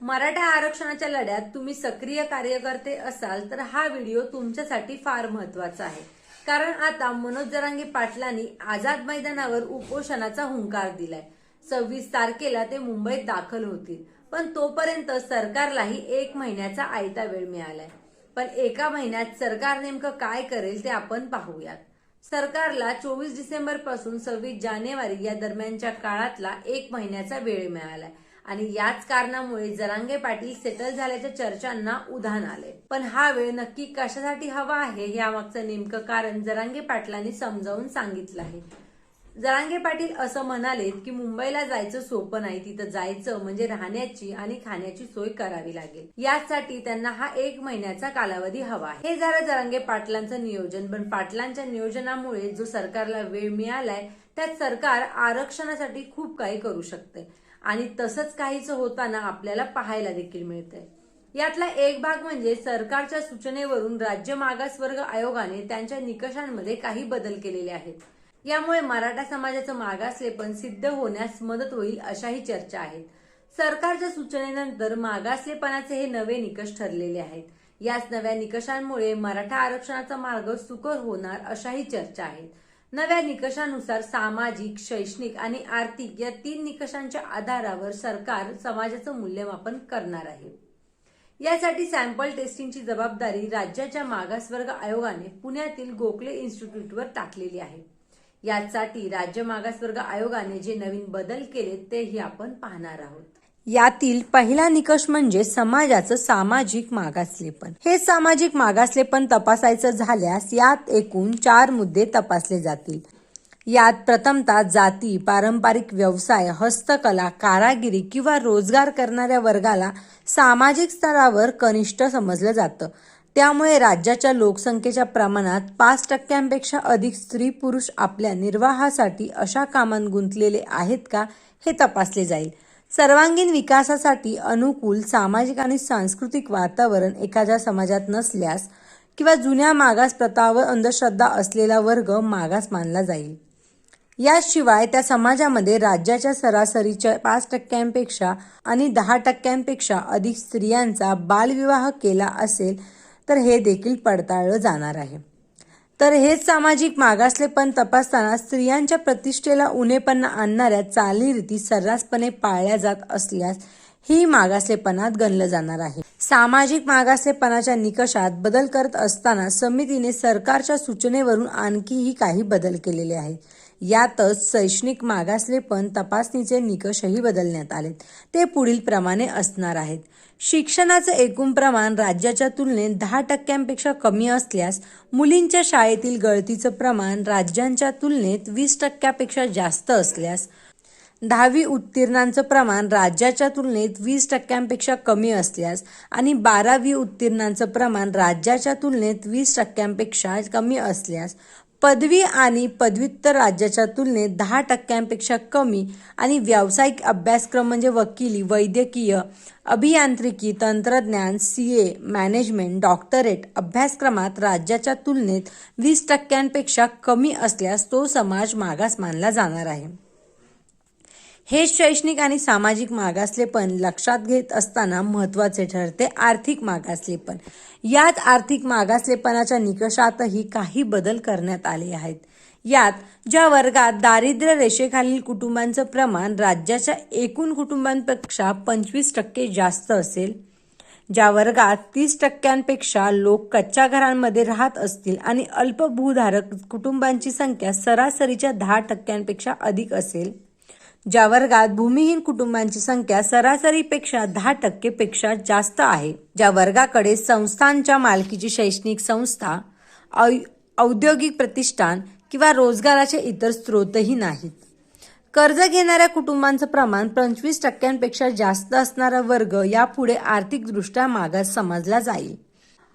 मराठा आरक्षणाच्या लढ्यात तुम्ही सक्रिय कार्यकर्ते असाल तर हा व्हिडिओ तुमच्यासाठी फार महत्त्वाचा आहे. कारण आता मनोज जरांगे पाटलांनी आझाद मैदानावर उपोषणाचा हुंकार दिलाय. सव्वीस तारखेला ते मुंबईत दाखल होतील पण तोपर्यंत सरकारलाही एक महिन्याचा आयता वेळ मिळालाय. पण एका महिन्यात सरकार नेमकं काय करेल ते आपण पाहूयात. सरकारला चोवीस डिसेंबरपासून सव्वीस जानेवारी या दरम्यानच्या काळातला एक महिन्याचा वेळ मिळालाय. आणि याच कारणामुळे जरांगे पाटील सेटल झाल्याच्या चर्चांना उधाण आले. पण हा वेळ नक्की कशासाठी हवा आहे यामागचं नेमकं कारण जरांगे पाटलांनी समजावून सांगितलं आहे. जरांगे पाटील असं म्हणालेत की मुंबईला जायचं सोपं नाही तिथं जायचं म्हणजे राहण्याची आणि खाण्याची सोय करावी लागेल. यासाठी त्यांना हा एक महिन्याचा कालावधी हवा हे झालं जरांगे पाटलांचं नियोजन पण पाटलांच्या नियोजनामुळे जो सरकारला वेळ मिळालाय त्यात सरकार आरक्षणासाठी खूप काही करू शकते आणि तसंच काहीच होताना आपल्याला पाहायला देखील मिळतंय. यातला एक भाग म्हणजे सरकारच्या सूचनेवरून राज्य मागासवर्ग आयोगाने त्यांच्या निकषांमध्ये काही बदल केलेले आहेत. यामुळे मराठा समाजाचं मागासलेपण सिद्ध होण्यास मदत होईल अशाही चर्चा आहेत. सरकारच्या सूचनेनंतर मागासलेपणाचे हे नवे निकष ठरलेले आहेत. याच नव्या निकषांमुळे मराठा आरक्षणाचा मार्ग सुकर होणार अशाही चर्चा आहेत. नव्या निकषानुसार सामाजिक शैक्षणिक आणि आर्थिक या तीन निकषांच्या आधारावर सरकार समाजाचं मूल्यमापन करणार आहे. यासाठी सॅम्पल टेस्टिंगची जबाबदारी राज्याच्या मागासवर्ग आयोगाने पुण्यातील गोखले इन्स्टिट्यूटवर टाकलेली आहे. यासाठी राज्य मागासवर्ग आयोगाने जे नवीन बदल केले तेही आपण पाहणार आहोत. यातील पहिला निकष म्हणजे समाजाचं सामाजिक मागासलेपण. हे सामाजिक मागासलेपण तपासायचं झाल्यास यात एकूण चार मुद्दे तपासले जातील. यात प्रथमतः जाती पारंपरिक व्यवसाय हस्तकला कारागिरी किंवा रोजगार करणाऱ्या वर्गाला सामाजिक स्तरावर कनिष्ठ समजलं जातं. त्यामुळे राज्याच्या लोकसंख्येच्या प्रमाणात पाच टक्क्यांपेक्षा अधिक स्त्री पुरुष आपल्या निर्वाहासाठी अशा कामात गुंतलेले आहेत का हे तपासले जाईल. सर्वांगीण विकासासाठी अनुकूल सामाजिक आणि सांस्कृतिक वातावरण एखाद्या समाजात नसल्यास किंवा जुन्या मागास प्रथावर अंधश्रद्धा असलेला वर्ग मागास मानला जाईल. याशिवाय त्या समाजामध्ये राज्याच्या सरासरीच्या पाच टक्क्यांपेक्षा आणि दहा टक्क्यांपेक्षा अधिक स्त्रियांचा बालविवाह केला असेल तर हे देखील पडताळलं जाणार आहे. तर हेच सामाजिक मागासलेपण तपासताना स्त्रियांच्या प्रतिष्ठेला उणेपणा आणणाऱ्या चालीरीती सर्रासपणे पाळल्या जात असल्यास ही मागासलेपणात गणलं जाणार आहे. सामाजिक मागासलेपणाच्या निकषात बदल करत असताना समितीने सरकारच्या सूचनेवरून आणखीही काही बदल केलेले आहेत. यातच शैक्षणिक मागासलेपण तपासणीचे निकषही बदलण्यात आलेत. ते पुढील प्रमाणे असणार आहेत. शिक्षणाचं एकूण प्रमाण राज्याच्या तुलनेत दहा टक्क्यांपेक्षा कमी असल्यास मुलींच्या शाळेतील गळतीचं प्रमाण राज्यांच्या तुलनेत वीस टक्क्यापेक्षा जास्त असल्यास दहावी उत्तीर्णांचं प्रमाण राज्याच्या तुलनेत वीस टक्क्यांपेक्षा कमी असल्यास आणि बारावी उत्तीर्णांचं प्रमाण राज्याच्या तुलनेत वीस टक्क्यांपेक्षा कमी असल्यास पदवी आणि पदव्युत्तर राज्याच्या तुलनेत दहा टक्क्यांपेक्षा कमी आणि व्यावसायिक अभ्यासक्रम म्हणजे वकिली वैद्यकीय अभियांत्रिकी तंत्रज्ञान सी ए मॅनेजमेंट डॉक्टरेट अभ्यासक्रमात राज्याच्या तुलनेत वीस टक्क्यांपेक्षा कमी असल्यास तो समाज मागास मानला जाणार आहे. हे शैक्षणिक आणि सामाजिक मागासलेपण लक्षात घेत असताना महत्त्वाचे ठरते आर्थिक मागासलेपण यात आर्थिक मागासलेपणाच्या निकषातही काही बदल करण्यात आले आहेत. यात ज्या वर्गात दारिद्र्य रेषेखालील कुटुंबांचं प्रमाण राज्याच्या एकूण कुटुंबांपेक्षा पंचवीस टक्के जास्त असेल ज्या वर्गात तीस टक्क्यांपेक्षा लोक कच्च्या घरांमध्ये राहत असतील आणि अल्पभूधारक कुटुंबांची संख्या सरासरीच्या दहा टक्क्यांपेक्षा अधिक असेल ज्या वर्गात भूमिहीन कुटुंबांची संख्या सरासरीपेक्षा दहा टक्केपेक्षा जास्त आहे. ज्या वर्गाकडे संस्थांच्या मालकीची शैक्षणिक संस्था औ- औद्योगिक प्रतिष्ठान किंवा रोजगाराचे इतर स्रोतही नाहीत. कर्ज घेणाऱ्या कुटुंबांचं प्रमाण पंचवीस टक्क्यांपेक्षा जास्त असणारा वर्ग यापुढे आर्थिकदृष्ट्या मागास समजला जाईल.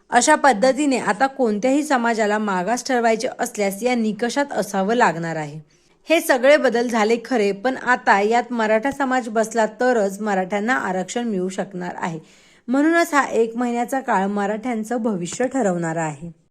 अशा पद्धतीने आता कोणत्याही समाजाला मागास ठरवायचे असल्यास या निकषात असावं लागणार आहे. हे सगळे बदल झाले खरे पण आता यात मराठा समाज बसला तरच मराठ्यांना आरक्षण मिळू शकणार आहे. म्हणूनच हा एक महिन्याचा काळ मराठ्यांचं भविष्य ठरवणारा आहे.